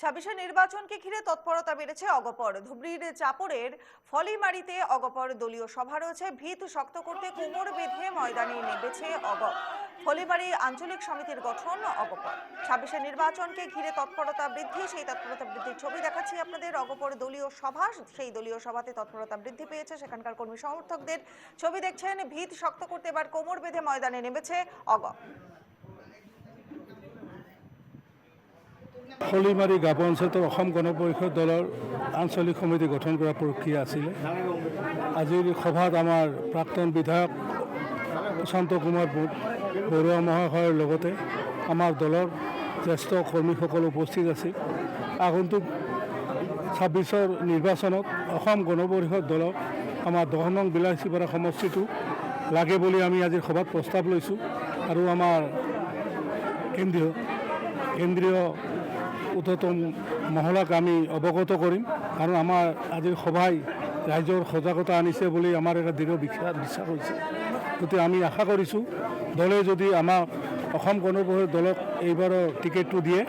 ছাব্বিশে নির্বাচনকে ঘিরে তৎপরতা বেড়েছে অগপর। ধুবড়ির চাপড়ের ফলিমারিতে অগপর দলীয় সভা রয়েছে। ভিত শক্ত করতে কোমর বেঁধে ময়দানে নেমেছে অগ ফলিমারি আঞ্চলিক সমিতির গঠন অগপর। ছাব্বিশে নির্বাচনকে ঘিরে তৎপরতা বৃদ্ধি, সেই তৎপরতা বৃদ্ধির ছবি দেখাচ্ছি আপনাদের। অগপর দলীয় সভা, সেই দলীয় সভাতে তৎপরতা বৃদ্ধি পেয়েছে। সেখানকার কর্মী সমর্থকদের ছবি দেখছেন। ভিত শক্ত করতে এবার কোমর বেঁধে ময়দানে নেমেছে অগ খলিমাৰী গাঁও পঞ্চায়তৰ অসম গণ পৰিষদ দলৰ আঞ্চলিক সমিতি গঠন কৰা প্ৰক্ৰিয়া আছিলে। আজিৰ সভাত আমাৰ প্ৰাক্তন বিধায়ক প্ৰশান্ত কুমাৰ বৰুৱা মহাশয়ৰ লগতে আমাৰ দলৰ জ্যেষ্ঠ কৰ্মীসকল উপস্থিত আছিল। আগন্তুক ছাব্বিছৰ নিৰ্বাচনত অসম গণ পৰিষদ দলক আমাৰ দহ নং বিলাসীপাৰা সমষ্টিটো লাগে বুলি আমি আজিৰ সভাত প্ৰস্তাৱ লৈছোঁ। আৰু আমাৰ কেন্দ্ৰীয় কেন্দ্ৰীয় উৰ্ধতম মহলাক আমি অৱগত কৰিম। কাৰণ আমাৰ আজিৰ সভাই ৰাইজৰ সজাগতা আনিছে বুলি আমাৰ এটা দৃঢ় বিশ্বাস বিশ্বাস হৈছে। গতিকে আমি আশা কৰিছোঁ, দলে যদি আমাক অসম গণ দলক এইবাৰৰ টিকেটটো দিয়ে।